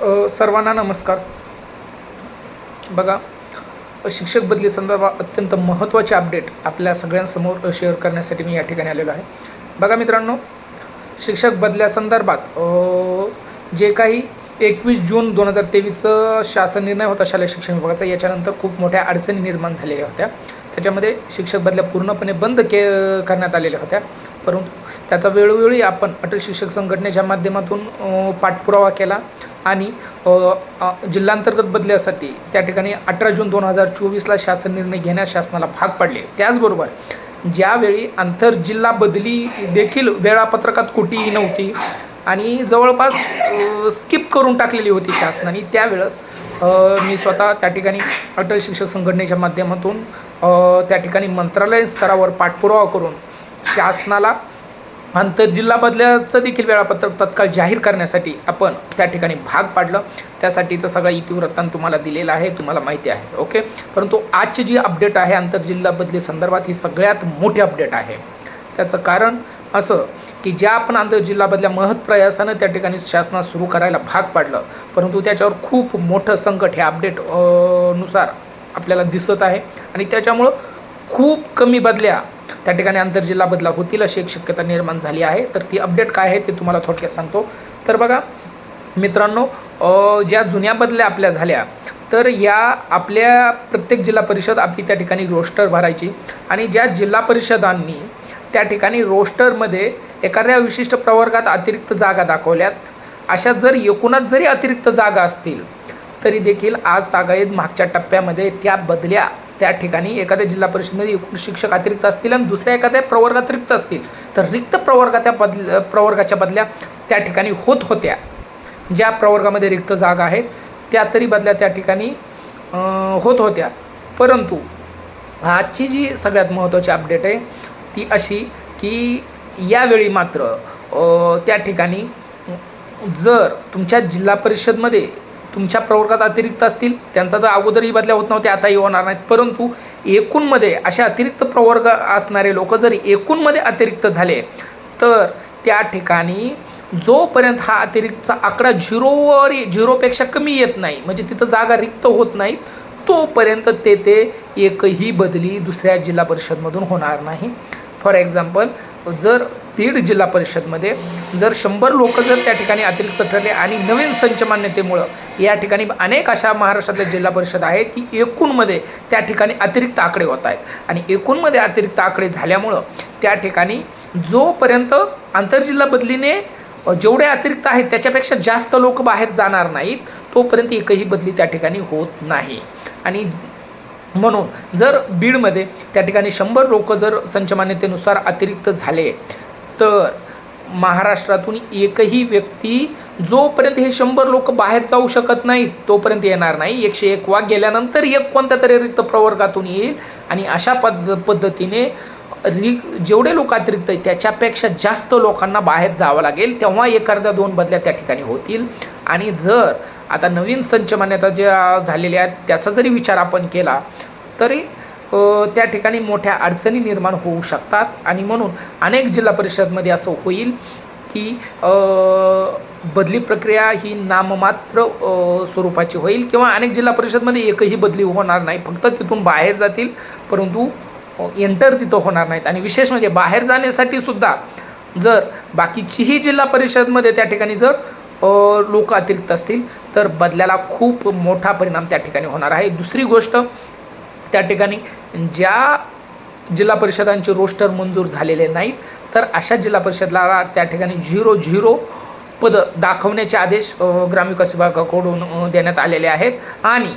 सर्वांना नमस्कार. बघा शिक्षक बदली संदर्भात अत्यंत महत्त्वाचे अपडेट आपल्या सगळ्यांसमोर शेअर करण्यासाठी मी या ठिकाणी आलेलो आहे. बघा मित्रांनो शिक्षक बदल्यासंदर्भात जे काही एकवीस जून दोन हजार तेवीसचं शासन निर्णय होता शालेय शिक्षण विभागाचा याच्यानंतर खूप मोठ्या अडचणी निर्माण झालेल्या होत्या. त्याच्यामध्ये शिक्षक बदल्या पूर्णपणे बंद के करण्यात आलेल्या होत्या. परंतु त्याचा वेळोवेळी आपण अटल शिक्षक संघटनेच्या माध्यमातून पाठपुरावा केला. आणि जिल्हांतर्गत बदल्यासाठी त्या ठिकाणी अठरा जून दोन हजार चोवीसला शासन निर्णय घेण्यास शासनाला भाग पाडले. त्याचबरोबर ज्यावेळी आंतरजिल्हा बदली देखील वेळापत्रकात कुठेही नव्हती आणि जवळपास स्किप करून टाकलेली होती शासनाने त्यावेळेस मी स्वतः त्या ठिकाणी अटल शिक्षक संघटनेच्या माध्यमातून त्या ठिकाणी मंत्रालय स्तरावर पाठपुरावा करून शासनाला आंतरजिल्हा बदल्याचं देखील वेळापत्रक तत्काळ जाहीर करण्यासाठी आपण त्या ठिकाणी भाग पाडलं. त्यासाठीचं सगळं इतिवृत्तांत तुम्हाला दिलेलं आहे तुम्हाला माहिती आहे ओके? परंतु आजची जी अपडेट आहे आंतरजिल्हा बदली संदर्भात ही सगळ्यात मोठी अपडेट आहे. त्याचं कारण असं की ज्या आपण आंतरजिल्हा बदल्या महत् प्रयासानं त्या ठिकाणी शासनास सुरू करायला भाग पाडलं परंतु त्याच्यावर खूप मोठं संकट हे अपडेटनुसार आपल्याला दिसत आहे. आणि त्याच्यामुळं खूप कमी बदल्या त्या ठिकाणी आंतरजिल्हा बदला होतील अशी एक शक्यता निर्माण झाली आहे. तर ती अपडेट काय आहे ते तुम्हाला थोडक्यात सांगतो. तर बघा मित्रांनो ज्या जुन्या बदल्या आपल्या झाल्या तर या आपल्या प्रत्येक जिल्हा परिषद आपली त्या ठिकाणी रोस्टर भरायची आणि ज्या जिल्हा परिषदांनी त्या ठिकाणी रोस्टरमध्ये एखाद्या विशिष्ट प्रवर्गात अतिरिक्त जागा दाखवल्यात अशा जर एकूणच जरी अतिरिक्त जागा असतील तरी देखील आज तागायत मागच्या टप्प्यामध्ये त्या बदल्या त्या ठिकाणी एखाद्या जिल्हा परिषदेमध्ये एकूण शिक्षक अतिरिक्त असतील आणि दुसऱ्या एखाद्या प्रवर्गात रिक्त असतील. तर रिक्त प्रवर्गाच्या बदल प्रवर्गाच्या बदल्या त्या ठिकाणी होत होत्या. ज्या प्रवर्गामध्ये रिक्त जागा आहेत त्या तरी बदल्या त्या ठिकाणी होत होत्या. परंतु आजची जी सगळ्यात महत्त्वाची अपडेट आहे ती अशी की यावेळी मात्र त्या ठिकाणी जर तुमच्या जिल्हा परिषदमध्ये तुमच्या प्रवर्गात अतिरिक्त असतील त्यांचा तर अगोदरही बदल्या होत नव्हत्या आताही होणार नाहीत. परंतु एकूणमध्ये अशा अतिरिक्त प्रवर्ग असणारे लोक जर एकूणमध्ये अतिरिक्त झाले तर त्या ठिकाणी जोपर्यंत हा अतिरिक्तचा आकडा झिरोवर झिरोपेक्षा कमी येत नाही म्हणजे तिथं जागा रिक्त होत नाहीत तोपर्यंत ते ते एकही बदली दुसऱ्या जिल्हा परिषदमधून होणार नाही. फॉर एक्झाम्पल जर बीड जिल्हा परिषदमध्ये जर शंभर लोक जर त्या ठिकाणी अतिरिक्त ठरले आणि नवीन संचमान्यतेमुळं या ठिकाणी अनेक अशा महाराष्ट्रातल्या जिल्हा परिषद आहेत की एकूणमध्ये त्या ठिकाणी अतिरिक्त आकडे होत आहेत. आणि एकूणमध्ये अतिरिक्त आकडे झाल्यामुळं त्या ठिकाणी जोपर्यंत आंतरजिल्हा बदलीने जेवढे अतिरिक्त आहेत त्याच्यापेक्षा जास्त लोक बाहेर जाणार नाहीत तोपर्यंत एकही बदली त्या ठिकाणी होत नाही. आणि म्हणून जर बीडमध्ये त्या ठिकाणी शंभर लोक जर संचमान्यतेनुसार अतिरिक्त झाले तर महाराष्ट्रातून एकही व्यक्ती जोपर्यंत हे शंभर लोक बाहेर जाऊ शकत नाहीत तोपर्यंत येणार नाही. एकशे एक वाघ गेल्यानंतर एक कोणत्या तरी रिक्त प्रवर्गातून येईल आणि अशा पद्ध पद्धतीने रि जेवढे लोक अतिरिक्त आहेत त्याच्यापेक्षा जास्त लोकांना बाहेर जावं लागेल. तेव्हा एखाद्या दोन बदल्या त्या ठिकाणी होतील. आणि जर आता नवीन संच मान्यता ज्या झालेल्या आहेत त्याचा जरी विचार आपण केला तरी त्या ठिकाणी मोठ्या अडचणी निर्माण होऊ शकतात. आणि म्हणून अनेक जिल्हा परिषदमध्ये असं होईल की बदली प्रक्रिया ही नाममात्र स्वरूपाची होईल किंवा अनेक जिल्हा परिषदमध्ये एकही बदली होणार नाही. फक्त तिथून बाहेर जातील परंतु एंटर तिथं होणार नाहीत. आणि विशेष म्हणजे बाहेर जाण्यासाठी सुद्धा जर बाकीचीही जिल्हा परिषदमध्ये त्या ठिकाणी जर लोक अतिरिक्त असतील तर बदल्याला खूप मोठा परिणाम त्या ठिकाणी होणार आहे. दुसरी गोष्ट त्या ठिकाणी ज्या जिल्हा परिषदांचे रोस्टर मंजूर झालेले नाहीत तर अशा जिल्हा परिषदला त्या ठिकाणी झिरो झिरो पद दाखवण्याचे आदेश ग्रामविकास विभागाकडून देण्यात आलेले आहेत. आणि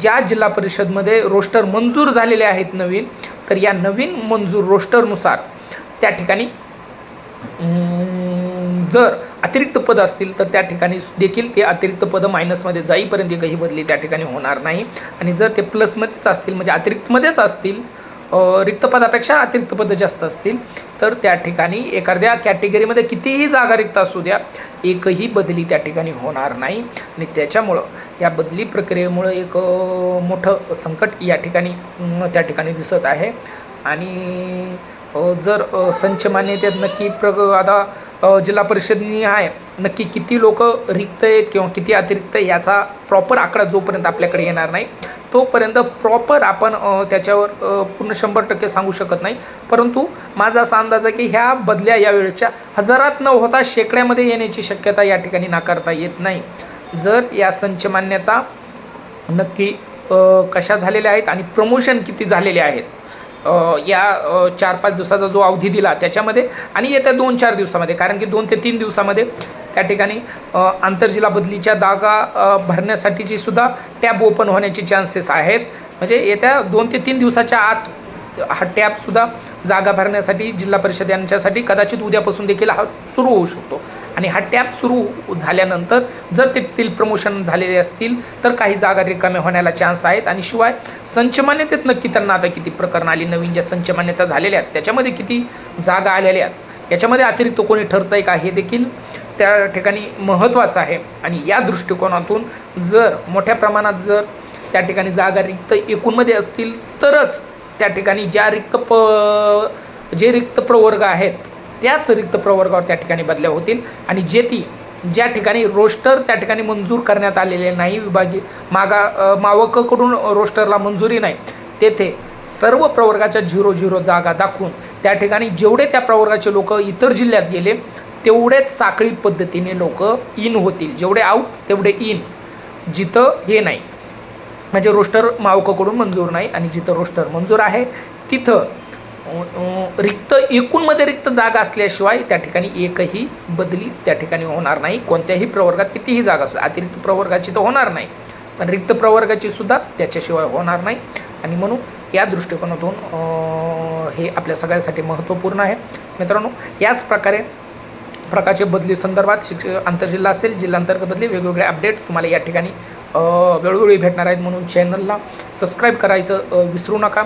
ज्या जिल्हा परिषदमध्ये रोस्टर मंजूर झालेले आहेत नवीन तर या नवीन मंजूर रोस्टरनुसार त्या ठिकाणी जर अतिरिक्त पद असतील तर त्या ठिकाणी देखील ते अतिरिक्त पदं मायनसमध्ये जाईपर्यंत एकही बदली त्या ठिकाणी होणार नाही. आणि जर ते प्लसमध्येच असतील म्हणजे अतिरिक्तमध्येच असतील रिक्त पदापेक्षा अतिरिक्त पदं जास्त असतील तर त्या ठिकाणी एखाद्या कॅटेगरीमध्ये कितीही जागा रिक्त असू द्या एकही बदली त्या ठिकाणी होणार नाही. आणि त्याच्यामुळं या बदली प्रक्रियेमुळं एक मोठं संकट या ठिकाणी त्या ठिकाणी दिसत आहे. आणि जर संच मान्यतेत नक्की प्र आता जिल्हा परिषदनी आहे. नक्की किती लोक रिक्त आहेत किंवा किती अतिरिक्त याचा प्रॉपर आकडा जोपर्यंत आपल्याकडे येणार नाही तोपर्यंत प्रॉपर आपण त्याच्यावर पूर्ण शंभर टक्के सांगू शकत नाही. परंतु माझा असा अंदाज आहे की ह्या बदल्या या वेळेच्या हजारात न होता शेकड्यामध्ये येण्याची शक्यता या ठिकाणी नाकारता येत नाही. जर या संच मान्यता नक्की कशा झालेल्या आहेत आणि प्रमोशन किती झालेले आहेत या चार पाच दिवसाचा जो अवधी दिला त्याच्यामध्ये आणि येत्या दोन चार दिवसामध्ये. कारण की दोन ते तीन दिवसामध्ये त्या ठिकाणी आंतरजिल्हा बदलीच्या जागा भरण्यासाठीची सुद्धा टॅब ओपन होण्याचे चान्सेस आहेत. म्हणजे येत्या दोन ते तीन दिवसाच्या आत हा टॅबसुद्धा जागा भरण्यासाठी जिल्हा परिषद यांच्यासाठी कदाचित उद्यापासून देखील हा सुरू होऊ शकतो. आणि हा टॅप सुरू झाल्यानंतर जर तेथील प्रमोशन झालेले असतील तर काही जागा रिकाम्या होण्याला चान्स आहेत. आणि शिवाय संचमान्यतेत नक्की त्यांना आता किती प्रकरण आली? नवीन ज्या संचमान्यता झालेल्या आहेत त्याच्यामध्ये किती जागा आलेल्या आहेत? याच्यामध्ये अतिरिक्त कोणी ठरतं आहे का? हे देखील त्या ठिकाणी महत्त्वाचं आहे. आणि या दृष्टिकोनातून जर मोठ्या प्रमाणात जर त्या ठिकाणी जागा रिक्त एकूणमध्ये असतील तरच त्या ठिकाणी ज्या रिक्त प जे रिक्त प्रवर्ग आहेत त्याच रिक्त प्रवर्गावर त्या ठिकाणी बदल्या होतील. आणि जे ती ज्या ठिकाणी रोस्टर त्या ठिकाणी मंजूर करण्यात आलेले नाही विभागीय मागा मावककडून रोस्टरला मंजुरी नाही तेथे सर्व प्रवर्गाच्या झिरो झिरो जागा दाखवून त्या ठिकाणी जेवढे त्या प्रवर्गाचे लोक इतर जिल्ह्यात गेले तेवढेच साखळी पद्धतीने लोक इन होतील. जेवढे आऊट तेवढे इन जिथं हे नाही. म्हणजे रोस्टर मावककडून मंजूर नाही आणि जिथं रोस्टर मंजूर आहे तिथं रिक्त एकूणमध्ये रिक्त जागा असल्याशिवाय त्या ठिकाणी एकही बदली त्या ठिकाणी होणार नाही. कोणत्याही प्रवर्गात कितीही जागा असू अतिरिक्त प्रवर्गाची तर होणार नाही. पण रिक्त प्रवर्गाची सुद्धा त्याच्याशिवाय होणार नाही. आणि म्हणून या दृष्टिकोनातून हे आपल्या सगळ्यासाठी महत्त्वपूर्ण आहे. मित्रांनो याच प्रकारे प्रकारचे बदली संदर्भात शिक्ष आंतरजिल्हा असेल जिल्हांतर्गत बदली वेगवेगळे अपडेट तुम्हाला या ठिकाणी वेळोवेळी भेटणार आहेत म्हणून चॅनलला सबस्क्राईब करायचं विसरू नका.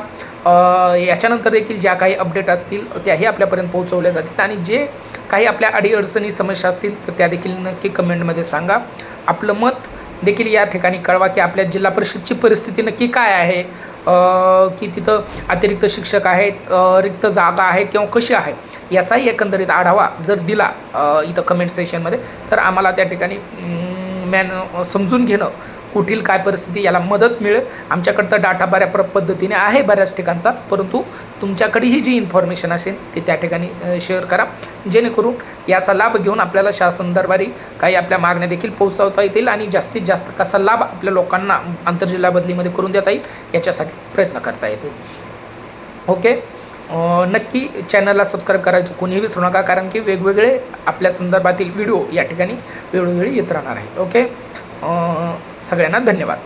याच्यानंतर देखील ज्या काही अपडेट असतील त्याही आपल्यापर्यंत पोहोचवल्या जातील आणि जे काही आपल्या अडीअडचणी समस्या असतील तर त्या देखील नक्की कमेंटमध्ये सांगा. आपलं मत देखील या ठिकाणी कळवा की आपल्या जिल्हा परिषदची परिस्थिती नक्की काय आहे. की तिथं अतिरिक्त शिक्षक आहेत रिक्त जागा आहेत किंवा कशी आहे याचाही एकंदरीत आढावा जर दिला इथं कमेंट सेशनमध्ये तर आम्हाला त्या ठिकाणी मॅन समजून घेणं कुठील काय परिस्थिती याला मदत मिळेल आमच्याकडं डाटा बऱ्या प्र पद्धतीने आहे बऱ्याच ठिकाणचा. परंतु तुमच्याकडेही जी इन्फॉर्मेशन असेल ती त्या ठिकाणी शेअर करा. जेणेकरून याचा लाभ घेऊन आपल्याला शासन दरबारी काही आपल्या मागण्या देखील पोहोचवता येतील आणि जास्तीत जास्त कसा लाभ आपल्या लोकांना आंतरजिल्हा बदलीमध्ये करून देता येईल याच्यासाठी प्रयत्न करता येतील. ओके नक्की चॅनलला सबस्क्राईब करायचं कोणीही विसरू नका कारण की वेगवेगळे आपल्या संदर्भातील व्हिडिओ या ठिकाणी वेळोवेळी येत राहणार आहे ओके सगळ्यांना धन्यवाद.